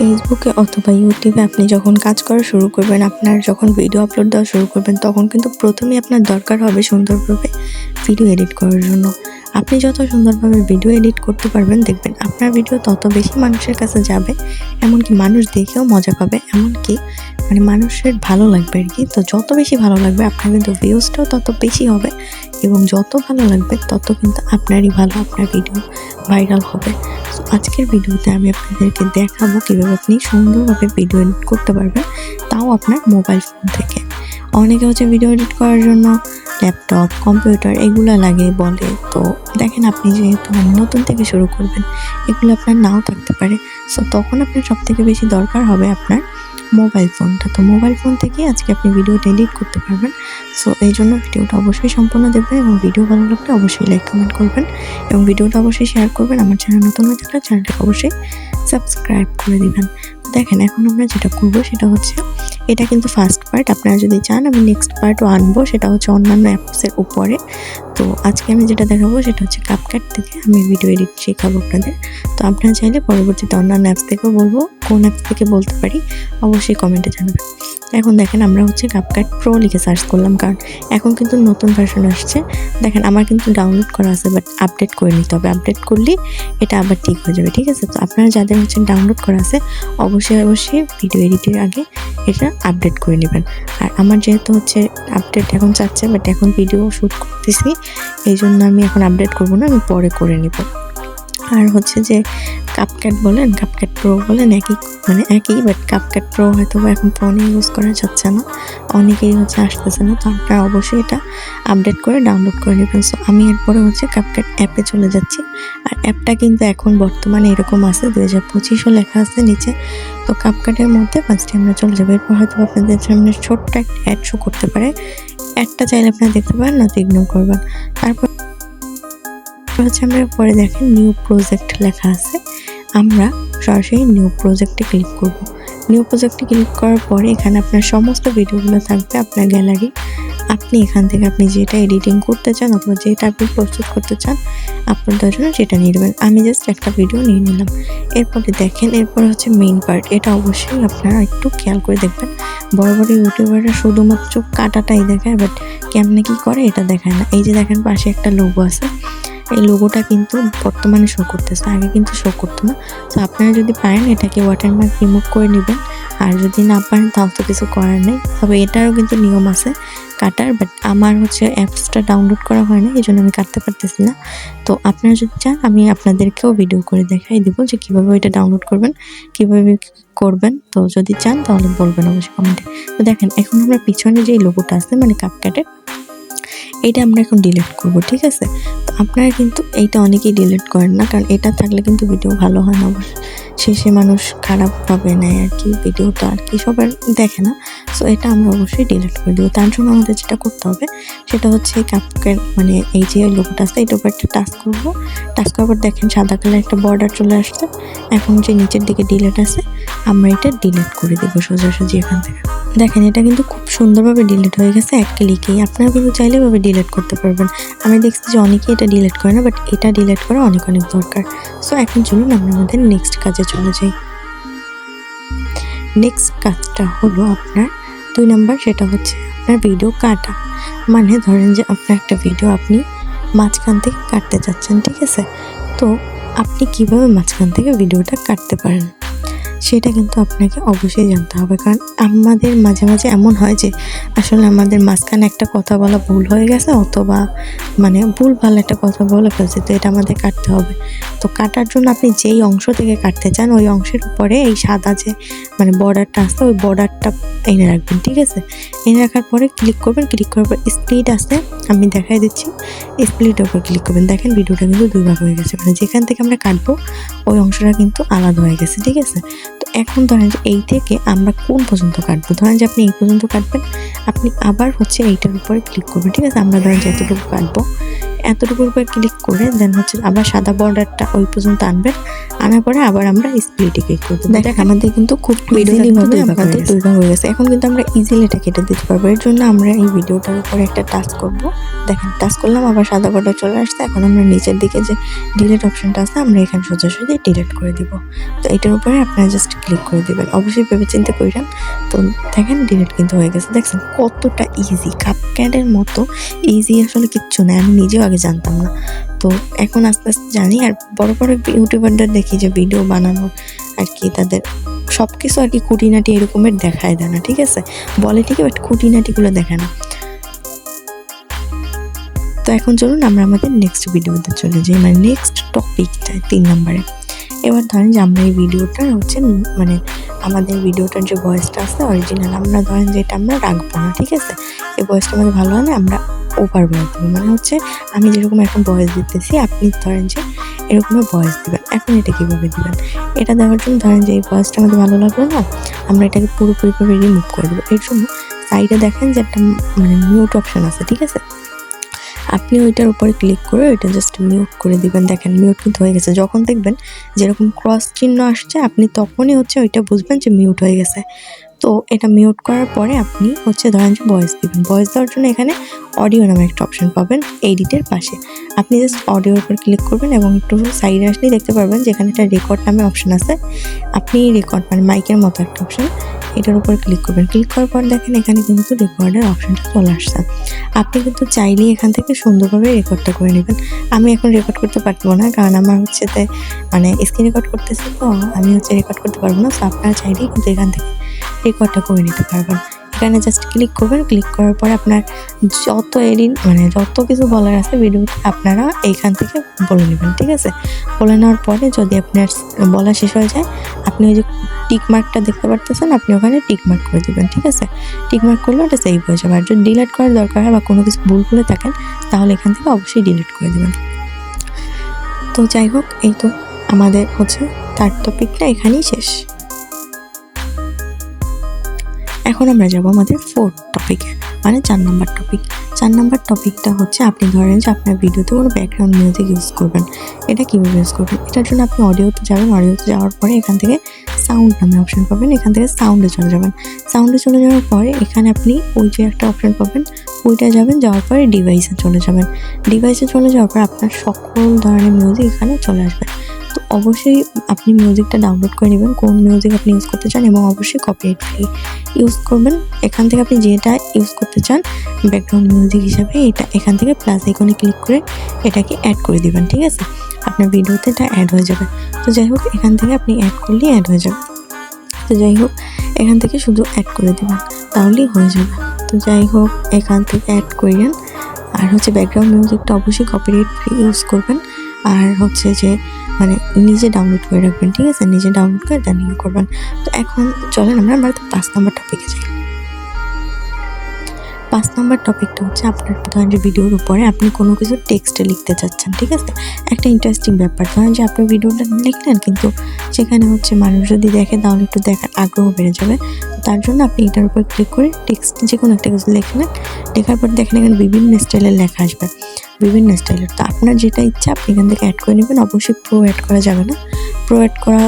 ফেসবুকে অথবা ইউটিউবে আপনি যখন কাজ করা শুরু করবেন, আপনার যখন ভিডিও আপলোড দেওয়া শুরু করবেন, তখন কিন্তু প্রথমেই আপনার দরকার হবে সুন্দরভাবে ভিডিও এডিট করার জন্য। আপনি যত সুন্দরভাবে ভিডিও এডিট করতে পারবেন, দেখবেন আপনার ভিডিও তত বেশি মানুষের কাছে যাবে, এমনকি মানুষ দেখেও মজা পাবে, এমনকি মানে মানুষের ভালো লাগবে আর কি। তো যত বেশি ভালো লাগবে, আপনার কিন্তু ভিউজটাও তত বেশি হবে এবং যত ভালো লাগবে, তত কিন্তু আপনারই ভালো আপনার ভিডিও ভাইরাল হবে। আজকের ভিডিওতে আমি আপনাদেরকে দেখাবো কীভাবে আপনি সুন্দরভাবে ভিডিও এডিট করতে পারবেন তাও আপনার মোবাইল ফোন থেকে। অনেকে হচ্ছে ভিডিও এডিট করার জন্য ল্যাপটপ কম্পিউটার এগুলো লাগে বলে। তো দেখেন আপনি যেহেতু নতুন থেকে শুরু করবেন, এগুলো আপনার নাও থাকতে পারে। সো তখন আপনার সবথেকে বেশি দরকার হবে আপনার মোবাইল ফোনটা তো মোবাইল ফোন থেকে আজকে আপনি ভিডিও এডিট করতে পারবেন। সো এই জন্য ভিডিওটা অবশ্যই সম্পূর্ণ দেখবেন এবং ভিডিও ভালো লাগলে অবশ্যই লাইক কমেন্ট করবেন। এবং ভিডিওটা অবশ্যই শেয়ার করবেন। আমার চ্যানেল নতুন হয়ে থাকলে চ্যানেলটাকে অবশ্যই সাবস্ক্রাইব করে দেবেন। দেখেন, এখন আমরা যেটা করব সেটা হচ্ছে এটা কিন্তু ফার্স্ট পার্ট আপনারা যদি চান আমি নেক্সট পার্টও আনব, সেটা হচ্ছে অন্যান্য অ্যাপসের উপরে। তো আজকে আমি যেটা দেখাবো, সেটা হচ্ছে কাপকাট থেকে আমি ভিডিও এডিট শেখাবো আপনাদের। তো আপনারা চাইলে পরবর্তীতে অন্যান্য অ্যাপস থেকেও বলব, কোন অ্যাপস থেকে বলতে পারি, অবশ্যই কমেন্টে জানাবেন। এখন দেখেন আমরা হচ্ছে কাপকাট প্রো লিখে সার্চ করলাম, কারণ এখন কিন্তু নতুন ভার্সন আসছে। দেখেন আমার কিন্তু ডাউনলোড করা আছে বাট আপডেট করে নিতে হবে। আপডেট করলে এটা আবার ঠিক হয়ে যাবে, ঠিক আছে? তো আপনারা যাদের হচ্ছে ডাউনলোড করা আছে, অবশ্যই অবশ্যই ভিডিও এডিটের আগে এটা আপডেট করে নেবেন। আর আমার যেহেতু হচ্ছে আপডেট এখন চাচ্ছে বাট এখন ভিডিও শ্যুট করতেছি এই জন্য আমি এখন আপডেট করব না, আমি পরে করে নিব। আর হচ্ছে যে কাপক্যাট বলেন কাপক্যাট প্রো বলেন, একই মানে একই বাট কাপক্যাট প্রো হয়তো এখন ফোনে ইউজ করা যাচ্ছে না। অনেকেই হচ্ছে আসতেছে না তো আপনারা অবশ্যই এটা আপডেট করে ডাউনলোড করে নেবেন। সো আমি এরপরে হচ্ছে কাপক্যাট অ্যাপে চলে যাচ্ছি। আর অ্যাপটা কিন্তু এখন বর্তমানে এরকম আছে দু হাজার পঁচিশও লেখা আছে নিচে। তো কাপকাটের মধ্যে ফার্স্টে আমরা চলে যাব। এরপর হয়তো আপনাদের সামনে ছোট্ট একটা অ্যাড শো করতে পারে। অ্যাডটা চাইলে আপনারা দেখতে পারেন, না তো ইগনোর করবেন। তারপর আমরা পরে দেখেন নিউ প্রজেক্ট লেখা আছে। আমরা সরাসরি নিউ প্রজেক্টে ক্লিক করব। নিউ প্রজেক্টে ক্লিক করার পরে এখানে আপনার সমস্ত ভিডিওগুলো থাকবে আপনার গ্যালারি আপনি এখান থেকে আপনি যেটা এডিটিং করতে চান অথবা যেটা আপনি প্রস্তুত করতে চান আপনাদের জন্য সেটা নিয়ে নেবেন। আমি জাস্ট একটা ভিডিও নিয়ে নিলাম। এরপরে দেখেন, এরপরে হচ্ছে মেইন পার্ট এটা অবশ্যই আপনারা একটু খেয়াল করে দেখবেন। বড় বড় ইউটিউবাররা শুধুমাত্র কাটাটাই দেখায় বাট কেমনে কি করে এটা দেখায় না। এই যে দেখেন পাশে একটা লোগো আছে। এই লোগোটা কিন্তু বর্তমানে শো করতেছে। আগে কিন্তু শো করতো না। তো আপনারা যদি পারেন, এটাকে ওয়াটারমার্ক রিমুভ করে নেবেন। আর যদি না পারেন, তাও তো কিছু করার নেই। তবে এটারও কিন্তু নিয়ম আছে কাটার বাট আমার হচ্ছে অ্যাপসটা ডাউনলোড করা হয় না এই জন্য আমি কাটতে পারতেছি না। তো আপনারা যদি চান, আমি আপনাদেরকেও ভিডিও করে দেখাই দেবো যে কীভাবে ওইটা ডাউনলোড করবেন, কীভাবে করবেন। তো যদি চান, তাহলে বলবেন অবশ্যই কমেন্টে। তো দেখেন, এখন আমরা পিছনে যে লোগোটা আছে মানে কাপকাটের এটা আমরা এখন ডিলিট করব, ঠিক আছে? তো আপনারা কিন্তু এইটা অনেকেই ডিলিট করেন না, কারণ এটা থাকলে কিন্তু ভিডিও ভালো হয় না শেষে মানুষ খারাপ পাবে নেয় আর কি ভিডিওটা আর কি সবার দেখে না। সো এটা আমরা অবশ্যই ডিলিট করে দেবো। তার জন্য আমাদের যেটা করতে হবে, সেটা হচ্ছে কাপকের মানে এই যে লোকটা আছে, এটার উপর একটা টাচ করব। টাচ করার পর দেখেন সাদা কালার একটা বর্ডার চলে আসছে। এখন যে নিচের দিকে ডিলিট আছে, আমরা এটা ডিলিট করে দেবো সোজাসুজি এখান থেকে। দেখেন, এটা কিন্তু খুব সুন্দরভাবে ডিলিট হয়ে গেছে। এক ক্লিকেই আপনারা কিন্তু চাইলে এভাবে ডিলিট করতে পারবেন। আমি দেখছি যে অনেকেই এটা ডিলিট করে না বাট এটা ডিলিট করা অনেক অনেক দরকার। সো এখন চলুন আমরা আমাদের নেক্সট কাজে চলে যাই। নেক্সট কাজটা হলো আপনার দুই নাম্বার, সেটা হচ্ছে আপনার ভিডিও কাটা। মানে ধরেন যে আপনার একটা ভিডিও আপনি মাঝখান থেকে কাটতে যাচ্ছেন, ঠিক আছে? তো আপনি কীভাবে মাঝখান থেকে ভিডিওটা কাটতে পারেন? সেটা কিন্তু আপনাকে অবশ্যই জানতে হবে। কারণ আমাদের মাঝে মাঝে এমন হয় যে, আসলে আমাদের মাঝখানে একটা কথা বলা ভুল হয়ে গেছে অথবা মানে ভুল ভালো একটা কথা বলে ফেলছে, তো এটা আমাদের কাটতে হবে। তো কাটার জন্য আপনি যেই অংশ থেকে কাটতে চান, ওই অংশের উপরে এই সাদা যে মানে বর্ডারটা আসছে ওই বর্ডারটা এনে রাখবেন, ঠিক আছে? এনে রাখার পরে ক্লিক করবেন ক্লিক করার পর স্প্লিট আছে, আমি দেখাই দিচ্ছি স্প্লিটের উপর ক্লিক করবেন। দেখেন ভিডিওটা কিন্তু দুই ভাগ হয়ে গেছে মানে যেখান থেকে আমরা কাটবো, ওই অংশটা কিন্তু আলাদা হয়ে গেছে, ঠিক আছে? তো এখন ধরেন যে এই থেকে আমরা কোন পর্যন্ত কাটবো? ধরেন যে আপনি এই পর্যন্ত কাটবেন আপনি আবার হচ্ছে এইটার উপরে ক্লিক করবেন ঠিক আছে? আমরা ধরেন যে এতটুকু কাটবো এতটুকুর উপরে ক্লিক করে দেন হচ্ছে আবার সাদা বর্ডারটা ওই পর্যন্ত আনবেন আনার পরে আবার আমরা স্প্লিটে ক্লিক করব। দেখ আমাদের কিন্তু খুব আমাদের দুই হয়ে গেছে। এখন কিন্তু আমরা ইজিলি এটা কেটে দিতে পারব। এর জন্য আমরা এই ভিডিওটার উপরে একটা টাচ করব। দেখেন টাচ করলাম আবার সাদা বর্ডার চলে আসছে। এখন আমরা নিচের দিকে যে ডিলেট অপশনটা আছে আমরা এখানে সোজাসুজি ডিলিট করে দিব। তো এটার উপরে আপনারা জাস্ট ক্লিক করে দিবেন। অবশ্যই ভেবে চিন্তে করেন তো দেখেন ডিলিট কিন্তু হয়ে গেছে। দেখছেন, কতটা ইজি কাপক্যাডের মতো ইজি আসলে কিচ্ছু না আমি নিজেও আগে জানতাম না। তো এখন আস্তে আস্তে জানি। আর বড় বড় ইউটিউবারদের দেখি যে ভিডিও বানানোর আর কি, তাদের সব কিছু আর কি খুঁটিনাটি এরকমের দেখায় দেয় না, ঠিক আছে? বলে ঠিকই বাট খুঁটিনাটিগুলো দেখে না। তো এখন চলুন, আমরা আমাদের নেক্সট ভিডিওতে চলে যাই। মানে নেক্সট টপিকটা তিন নম্বরে। এবার ধরেন যে আমরা এই ভিডিওটা হচ্ছে মানে আমাদের ভিডিওটার যে ভয়েসটা আছে অরিজিনাল আমরা ধরেন যে এটা আমরা রাখব না, ঠিক আছে? এই ভয়েসটা আমাদের ভালো হয় না আমরা ওভার ভয়েস দেবো। মানে হচ্ছে আমি যেরকম এখন ভয়েস দিতেছি, আপনি ধরেন যে এরকমই ভয়েস দিবেন। এখন এটা কীভাবে দিবেন? এটা দেওয়ার জন্য ধরেন যে এই ভয়েসটা আমাদের ভালো লাগল না, আমরা এটাকে পুরোপুরিভাবে রিমুভ করে দেবো। এর জন্য সাইডে দেখেন যে একটা মানে মিউট অপশন আছে, ঠিক আছে? আপনি ওইটার উপরে ক্লিক করে ওইটা জাস্ট মিউট করে দিবেন। দেখেন মিউট কিন্তু হয়ে গেছে। যখন দেখবেন যেরকম ক্রস চিহ্ন আসছে, আপনি তখনই হচ্ছে ওইটা বুঝবেন যে মিউট হয়ে গেছে। তো এটা মিউট করার পরে আপনি হচ্ছে ধরেন যে ভয়েস দিবেন। ভয়েস দেওয়ার জন্য এখানে অডিও নামে একটা অপশন পাবেন এডিটের পাশে। আপনি জাস্ট অডিওর উপর ক্লিক করবেন এবং একটু সাইডে আসলেই দেখতে পারবেন যেখানে একটা রেকর্ড নামে অপশন আছে। আপনি রেকর্ড মানে মাইকের মতো একটা অপশন এটার উপর ক্লিক করবেন। ক্লিক করার পর দেখেন এখানে কিন্তু রেকর্ডের অপশনটা চলে আসছে। আপনি কিন্তু চাইলেই এখান থেকে সুন্দরভাবে রেকর্ডটা করে নেবেন। আমি এখন রেকর্ড করতে পারব না, কারণ আমার হচ্ছে তাই মানে স্ক্রিন রেকর্ড করতেছি তো, আমি হচ্ছে রেকর্ড করতে পারব না। তো আপনারা চাইলেই কিন্তু এখান থেকে রেকর্ডটা করে নিতে পারবেন। এখানে জাস্ট ক্লিক করবেন। ক্লিক করার পরে আপনার যত এডিট মানে যত কিছু বলার আছে ভিডিওতে আপনারা এইখান থেকে বলে নেবেন, ঠিক আছে? বলে নেওয়ার পরে যদি আপনার বলা শেষ হয়ে যায় আপনি ওই যে টিক মার্কটা দেখতে পারতেছেন, আপনি ওখানে টিক মার্ক করে দেবেন, ঠিক আছে? টিক মার্ক করলে ওটা সেভ হয়ে যাবে। আর যদি ডিলিট করার দরকার হয় বা কোনো কিছু ভুল করে থাকেন, তাহলে এখান থেকে অবশ্যই ডিলিট করে দেবেন। তো যাই হোক, এই তো আমাদের হচ্ছে তার টপিকটা এখানেই শেষ। এখন আমরা যাব আমাদের ফোর্থ টপিকে মানে চার নম্বর টপিক চার নম্বর টপিকটা হচ্ছে আপনি ধরেন যে আপনার ভিডিওতে কোনো ব্যাকগ্রাউন্ড মিউজিক ইউজ করবেন। এটা কীভাবে ইউজ করবেন? এটার জন্য আপনি অডিওতে যাবেন। অডিওতে যাওয়ার পরে এখান থেকে সাউন্ড নামে অপশন পাবেন। এখান থেকে সাউন্ডে চলে যাবেন। সাউন্ডে চলে যাওয়ার পরে এখানে আপনি ওই যে একটা অপশন পাবেন, ওইটা যাবেন। যাওয়ার পরে ডিভাইসে চলে যাবেন। ডিভাইসে চলে যাওয়ার পর আপনার সকল ধরনের মিউজিক এখানে চলে আসবে। অবশ্যই আপনি মিউজিকটা ডাউনলোড করে নেবেন, কোন মিউজিক আপনি ইউজ করতে চান এবং অবশ্যই কপিরাইট ফ্রি ইউজ করবেন। এখান থেকে আপনি যেটা ইউজ করতে চান ব্যাকগ্রাউন্ড মিউজিক হিসাবে এটা এখান থেকে প্লাস আইকনে ক্লিক করে এটাকে অ্যাড করে দিবেন, ঠিক আছে? আপনার ভিডিওতে এটা অ্যাড হয়ে যাবে। তো যাই হোক, এখান থেকে আপনি অ্যাড করলেই অ্যাড হয়ে যাবে। তো যাই হোক, এখান থেকে শুধু অ্যাড করে দেবেন, তাহলেই হয়ে যাবে। তো যাই হোক, এখান থেকে অ্যাড করেন আর হচ্ছে ব্যাকগ্রাউন্ড মিউজিকটা অবশ্যই কপিরাইট ফ্রি ইউজ করবেন। আর হচ্ছে যে মানে নিজে ডাউনলোড করে রাখবেন, ঠিক আছে? নিজে ডাউনলোড করে দেন করবেন। তো এখন চলেন আমরা আমরা পাঁচ নাম্বার টপিকে যাই। পাঁচ নাম্বার টপিকটা হচ্ছে আপনার ধরেন যে ভিডিওর উপরে আপনি কোনো কিছু টেক্সটে লিখতে চাচ্ছেন, ঠিক আছে? একটা ইন্টারেস্টিং ব্যাপার। ধরেন যে আপনি ভিডিওটা লিখলেন, কিন্তু সেখানে হচ্ছে মানুষ যদি দেখে, তাহলে একটু দেখার আগ্রহ বেড়ে যাবে। তার জন্য আপনি এটার উপর ক্লিক করে টেক্সট যে কোনো একটা কিছু লিখলেন লেখার পর দেখেন এখানে বিভিন্ন স্টাইলের লেখা আসবে। বিভিন্ন স্টাইলের। তো আপনার যেটা ইচ্ছা, আপনি এখান থেকে অ্যাড করে নেবেন। অবশ্যই প্রো অ্যাড করা যাবে না। প্রো অ্যাড করা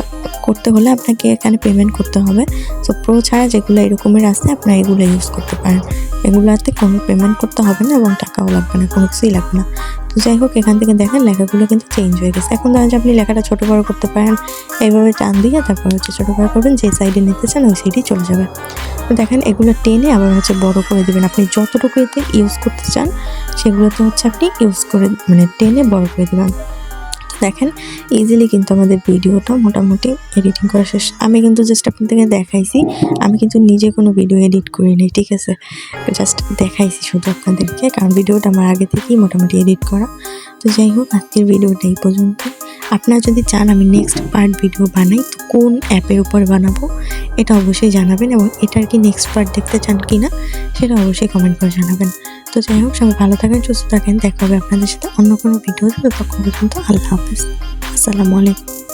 করতে হলে আপনাকে এখানে পেমেন্ট করতে হবে। সো প্রো ছাড়া যেগুলো এরকমের আছে, আপনারা এগুলো ইউজ করতে পারেন। এগুলোতে কোনো পেমেন্ট করতে হবে না এবং টাকাও লাগবে না, কোনো কিছুই লাগবে না। তো যাই হোক, এখান থেকে দেখেন লেখাগুলো কিন্তু চেঞ্জ হয়ে গেছে। এখন যে আপনি লেখাটা ছোটো বড়ো করতে পারেন, এইভাবে টান দিয়ে তারপর হচ্ছে ছোটো বড়ো করবেন, যে সাইডে নিতে চান ওই সাইডেই চলে যাবে। তো দেখেন এগুলো টেনে আবার হচ্ছে বড় করে দেবেন। আপনি যতটুকু এতে ইউজ করতে চান, সেগুলোতে হচ্ছে আপনি ইউজ করে মানে টেনে বড় করে দেবেন। দেখেন ইজিলি কিন্তু আমাদের ভিডিওটা মোটামুটি এডিটিং করা শেষ। আমি কিন্তু জাস্ট আপনাদেরকে দেখাইছি, আমি কিন্তু নিজে কোনো ভিডিও এডিট করি করিনি ঠিক আছে? জাস্ট দেখাইছি শুধু আপনাদেরকে, কারণ ভিডিওটা আমার আগে থেকেই মোটামুটি এডিট করা। তো যাই হোক, আজকের ভিডিওটা এই পর্যন্ত। আপনারা যদি চান আমি নেক্সট পার্ট ভিডিও বানাই, তো কোন অ্যাপের উপর বানাবো, এটা অবশ্যই জানাবেন এবং এটার কি নেক্সট পার্ট দেখতে চান কি না সেটা অবশ্যই কমেন্ট করে জানাবেন। তো যাই হোক, সবাই ভালো থাকেন, সুস্থ থাকেন। দেখা হবে আপনাদের সাথে অন্য কোনো ভিডিও ততক্ষণ পর্যন্ত আল্লাহ হাফিজ। আসসালামু আলাইকুম।